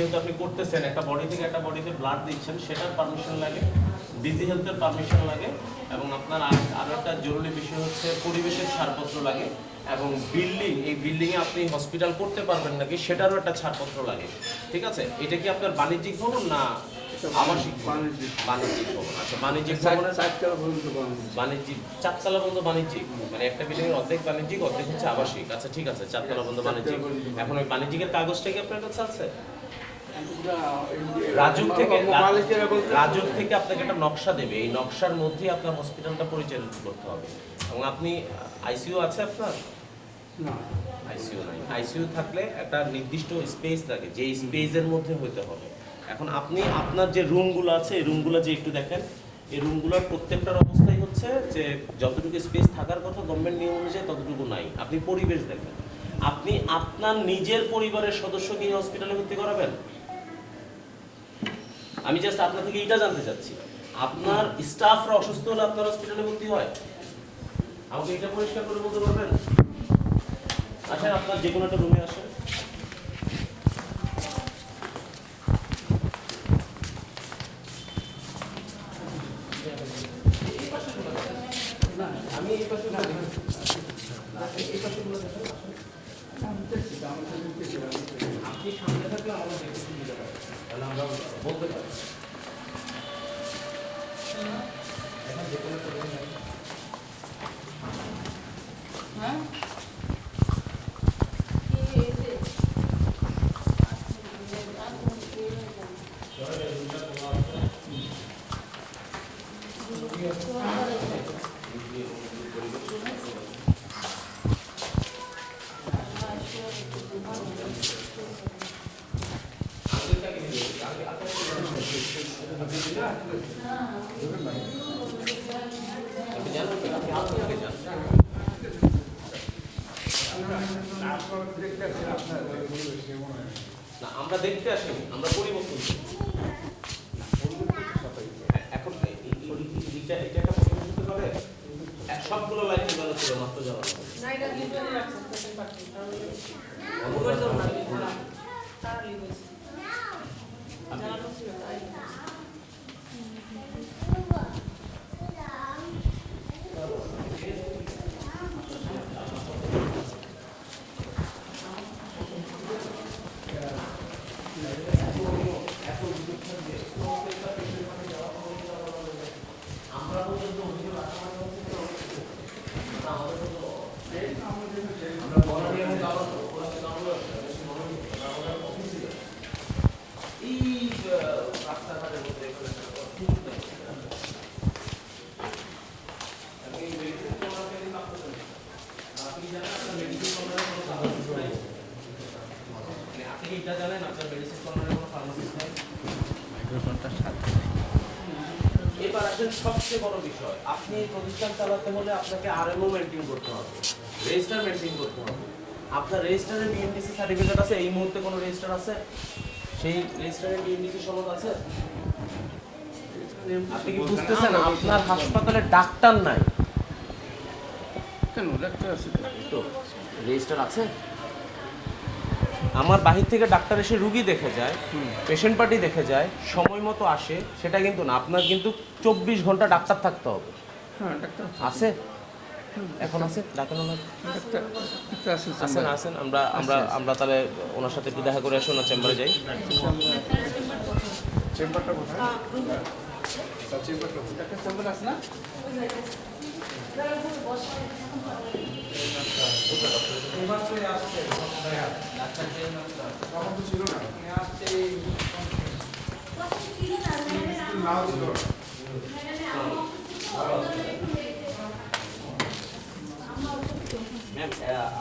যেহেতু আপনি করতেছেন একটা বডি থেকে একটা বডিতে ব্লাড দিচ্ছেন সেটার পারমিশন লাগে ডিজি হেলথের পারমিশন লাগে এবং আপনার আর- আরও একটা জরুরি বিষয় হচ্ছে পরিবেশের ছাড়পত্র লাগে এবং বিল্ডিং এই বিল্ডিংয়ে আপনি হসপিটাল করতে পারবেন নাকি সেটারও একটা ছাড়পত্র লাগে ঠিক আছে? এটা কি আপনার বাণিজ্যিক ভবন না আবাসিক বাণিজ্যিক। বাণিজ্যিক ভবন আচ্ছা বাণিজ্যিক ভবনের চারতলা পর্যন্ত বাণিজ্যিক। চারতলা বন্ধ বাণিজ্যিক মানে একটা বিল্ডিং এর অর্ধেক বাণিজ্যিক অর্ধেক হচ্ছে আবাসিক আচ্ছা ঠিক আছে চারতলা বন্ধ বাণিজ্যিক। এখন ওই বাণিজ্যিকের কাগজটা কি আপনার কাছে আছে? রাজুক থেকে রাজুক থেকে আপনাকে একটা নকশা দেবে। এই নকশার মধ্যেই আপনার হসপিটালটা পরিচালিত করতে হবে। এবং আপনি আইসিইউ আছে আপনার? না, আইসিইউ নাই। আইসিইউ থাকলে একটা নির্দিষ্ট স্পেস লাগে যে স্পেসের মধ্যে হতে হবে। এখন আপনি আপনার যে রুমগুলো আছে এই রুমগুলো যে একটু দেখেন এই রুমগুলোর প্রত্যেকটার অবস্থাই হচ্ছে যে যতটুকু স্পেস থাকার কথা গভর্নমেন্ট নিয়ম অনুযায়ী ততটুকু নাই। আপনি পরিবেশ দেখেন। আপনি আপনার নিজের পরিবারের সদস্যকে এই হসপিটালে ভর্তি করাবেন? আমি জাস্ট আপনার থেকে এটা জানতে চাচ্ছি। আপনার স্টাফরা অসুস্থ হলে আপনার হসপিটালে ভর্তি হয়? আমাকে এটা পরিষ্কার করে বলতে পারবেন? আচ্ছা আপনার যে কোনো একটা রুমে আসেন। আমরা বলতে না আমরা দেখতে আসিনি আমরা পরিবর্তন এখন এটা একটা পরিবর্তন হতে পারে সবগুলো লাইটের বেলা ছিল মাত্র জ্বালানো আমরা পর্যন্ত অভিযোগ আসা মানে হচ্ছে যে না, আমাদের তো আমরা বনানী এবং কাবাস ওরা তো আমরা বেশি মনোযোগী। ওরা ওদের অফিসে যায়। এই আহ, রাস্তাঘাটের মধ্যে এখানে একটা খুব দেখছি। এবং এই মেডিকেল কর্নারকে কিন্তু আপনাদের নেই। আর আপনি জানেন আপনার মেডিকেল কর্নারে কোনো ফার্মাসিস্ট নাই মানে আপনি কি এটা জানেন আপনার মেডিকেল কর্নারে কোনো ফার্মাসিস্ট নাই আসেন সবচেয়ে বড় বিষয় আপনি প্রতিষ্ঠান চালাতে হলে আপনাকে আরএমও মেনটেন করতে হবে রেজিস্টার মেনটেন করতে হবে। আপনার রেজিস্টারের বিএনডিসি সার্টিফিকেট আছে এই মুহূর্তে কোনো রেজিস্টার আছে? সেই রেজিস্টারের বিএনডিসি সনদ আছে? আপনি কি বুঝতেছেন? আপনার হাসপাতালে ডাক্তার নাই। কেন? ডাক্তার আছে? তো। রেজিস্টার আছে? আমার বাহির থেকে ডাক্তার এসে রুগী দেখে যায় পেশেন্ট পার্টি দেখে যায় সময় মতো আসে সেটা কিন্তু না। আপনার কিন্তু চব্বিশ ঘণ্টা ডাক্তার থাকতে হবে। হ্যাঁ ডাক্তার আছে? এখন আছে? ডাক্তার আছেন আছেন আমরা আমরা আমরা তাহলে ওনার সাথে একটু দেখা করে আসি ওনার চেম্বারে যাই। চেম্বারটা কোথায়? চেম্বার আছে না?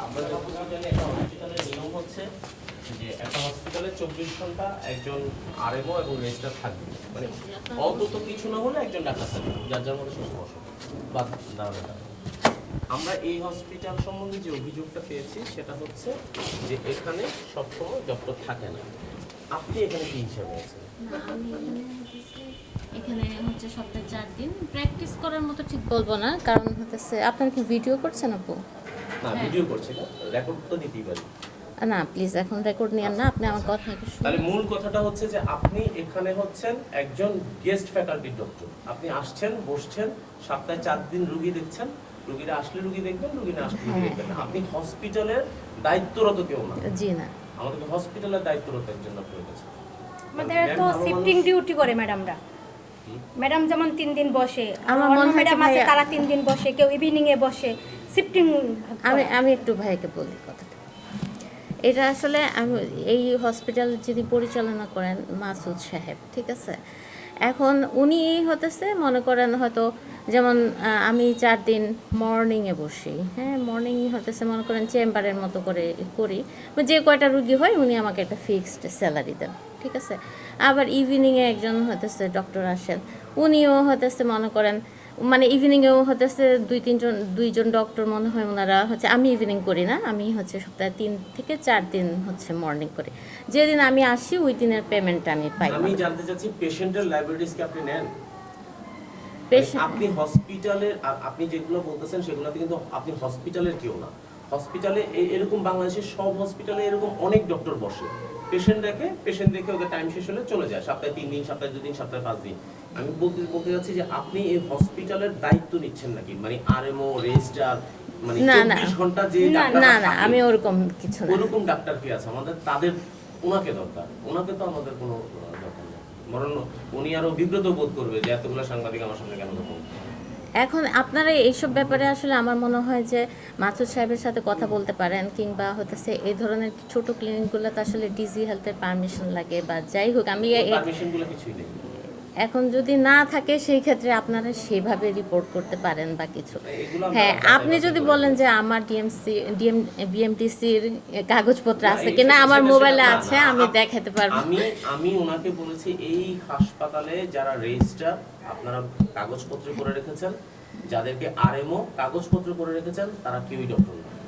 আমরা যতটুকু জানি একটা হসপিটালের নিয়ম হচ্ছে যে একটা হসপিটালে চব্বিশ ঘণ্টা একজন আরএমও এবং রেজিস্টার থাকবে মানে অন্তত কিছু না হলে একজন ডাক্তার থাকবে, যার যার মধ্যে সুস্থ অসুখ বা দাঁড়াবে। আমরা এই হসপিটাল সম্বন্ধে যে অভিযোগটা পেয়েছি সেটা হচ্ছে যে এখানে সবসময় ডক্টর থাকে না। আপনি এখানে কি হিসাবে আছেন? এখানে হচ্ছে- সপ্তাহে চার দিন প্র্যাকটিস করার মতো ঠিক বলব না কারণ আপনার কি ভিডিও করছেন আপু? না ভিডিও করছি না রেকর্ড তো দিতেই পারি। না প্লিজ এখন রেকর্ড না আপনি আমার কথা একটু শুনুন। তাহলে মূল কথাটা হচ্ছে যে আপনি এখানে হচ্ছেন একজন গেস্ট ফ্যাকাল্টি ডক্টর আপনি আসছেন বসছেন সপ্তাহে চার দিন রুগী দেখছেন রুগীরা আসলে রুগী দেখবেন রুগী না আসলে হ্যাঁ, দেখবেন আপনি হসপিটালের দায়িত্বরত কেউ না। জি না। আমাদেরকে হসপিটালের দায়িত্বরত একজন আমাদের তো শিফটিং ডিউটি করে ম্যাডামরা ম্যাডাম যেমন তিন দিন বসে আমার আমার মনে হয় ম্যাডাম আছে তারা তিন দিন বসে কেউ ইভিনিং এ বসে শিফটিং আমি আমি একটু ভাইকে বলি কথাটা। এটা আসলে আমি এই হসপিটাল যিনি পরিচালনা করেন মাসুদ সাহেব ঠিক আছে? এখন উনি হতেছে, মনে করেন হয়তো যেমন আমি চার দিন মর্নিংয়ে বসি হ্যাঁ মর্নিং হতেছে, মনে করেন চেম্বারের মতো করে করি, যে কয়টা রুগী হয় উনি আমাকে একটা ফিক্সড স্যালারি দেন, ঠিক আছে? আবার ইভিনিংয়ে একজন হতেছে ডক্টর আসেন, উনিও হতেছে, মনে করেন মানে ইভিনিং ইভিনিংয়েও হতেছে দুই তিনজন দুইজন ডক্টর মনে হয় ওনারা হচ্ছে আমি ইভিনিং করি না আমি হচ্ছে সপ্তাহে তিন থেকে চার দিন হচ্ছে মর্নিং করি। যেদিন আমি আসি ওই দিনের পেমেন্টটা আমি পাই। আমি জানতে চাচ্ছি পেশেন্টের লাইব্রেরিজ কি আপনি নেন? আপনি হসপিটালের আপনি যেগুলো বলতেছেন সেগুলোতে কিন্তু আপনি হসপিটালের কেউ না। হসপিটালে এরকম বাংলাদেশের সব হসপিটালে এরকম অনেক ডক্টর বসে। পেশেন্ট দেখে পেশেন্ট দেখে ওদের টাইম শেষ হলে চলে যায়। সপ্তাহে তিন দিন সপ্তাহে দুদিন সপ্তাহে পাঁচ দিন। আমি বলতে বলতে যাচ্ছি যে আপনি এই হসপিটালের দায়িত্ব নিচ্ছেন নাকি? মানে আরএমও রেজিস্ট্রার মানে না, না। চব্বিশ ঘণ্টা যে না, না আমি ওরকম কিছু না। ওরকম ডাক্তার কি আছে? আমাদের তাদের ওনাকে দরকার। ওনাকে তো আমাদের কোনো দরকার নেই। বরং উনি আরও বিব্রত বোধ করবে যে এতগুলো সাংবাদিক আমার সামনে কেন দেখো এখন আপনারা এইসব ব্যাপারে আসলে আমার মনে হয় যে মাসুদ সাহেবের সাথে কথা বলতে পারেন কিংবা হতেছে এই ধরনের ছোট ক্লিনিকগুলোতে আসলে ডিজি হেলথের পারমিশন লাগে বা যাই হোক, আমি এখন যদি না থাকে সেই ক্ষেত্রে আপনারা সেভাবে রিপোর্ট করতে পারেন বা কিছু। হ্যাঁ আপনি যদি বলেন যে আমার ডিএমসি ডিএম বিএমটিসির কাগজপত্র আছে কিনা আমার মোবাইলে আছে আমি দেখাতে পারব। আমি আমি ওনাকে বলেছি এই হাসপাতালে যারা রেজিস্টার আপনারা কাগজপত্র করে রেখেছেন যাদেরকে আরএমও কাগজপত্র করে রেখেছেন তারা কেউই ডক্টর না।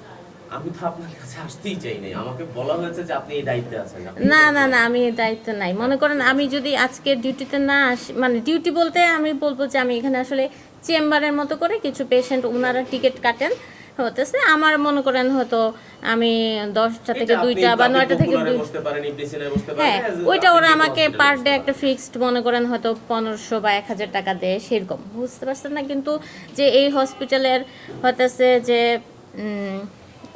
আমি তো আপনার কাছে আসতেই চাই নাই। আমাকে বলা হয়েছে যে আপনি এই দায়িত্বে আছেন। না না না আমি এই দায়িত্ব নাই। মনে করেন আমি যদি আজকে ডিউটিতে না আসি মানে ডিউটি বলতে আমি বলব যে আমি এখানে আসলে চেম্বারের মতো করে কিছু পেশেন্ট ওনারা টিকিট কাটেন। হতেছে আমার মনে করেন হয়তো আমি দশটা থেকে দুইটা বা নয়টা থেকে হ্যাঁ ওইটা ওরা আমাকে পার ডে একটা ফিক্সড মনে করেন হয়তো পনেরোশো বা এক হাজার টাকা দেয় সেরকম। বুঝতে পারছেন না কিন্তু যে এই হসপিটালের হতেছে যে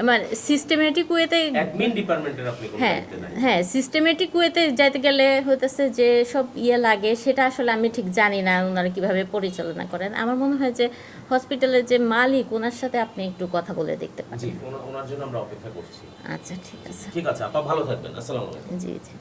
মানে সিস্টেমেটিক ওয়েতে অ্যাডমিন ডিপার্টমেন্টের আপনি হ্যাঁ হ্যাঁ সিস্টেমেটিক ওয়েতে যাইতে গেলে হইতেছে যে সব ইয়ে লাগে সেটা আসলে আমি ঠিক জানি না ওনারা কীভাবে পরিচালনা করেন। আমার মনে হয় যে হসপিটালের যে মালিক ওনার সাথে আপনি একটু কথা বলে দেখতে পারেন। জি ওনার জন্য আমরা অপেক্ষা করছি। আচ্ছা ঠিক আছে। ঠিক আছে আপা ভালো থাকবেন। আসসালামু আলাইকুম। জি জি।